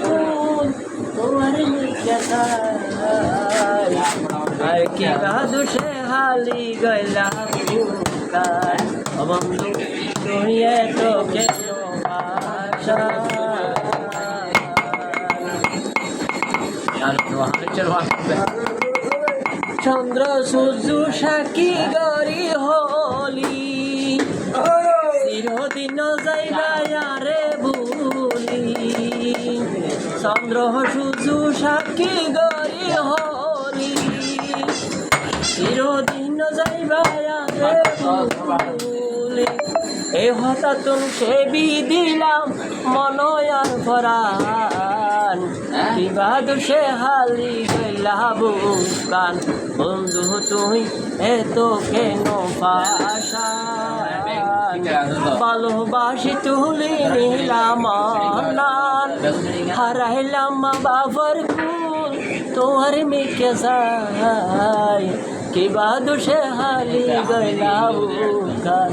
কুল তোমার মুখে তাই আর কি বাদু সে হালি গলা বুকার বন্ধু তুই এত কেন ভাষা চন্দ্র সূর্য সাক্ষী গরি হলি। চিরদিন যাইবা রে বুলি চন্দ্র সূর্য সাক্ষী গরি হলি। চিরদিন যাইবা রে বুলি এ হঠাৎ সেবি দিলাম মনয়ার পরাণ। কিবা দোষে হালি গইলা বুকান বন্ধু তুই এত কেন ভালোবাসি তুলি নিলাম হারাইলাম বাবার কুল তোর মেকে যাই কিবা দোষে হালি বুকান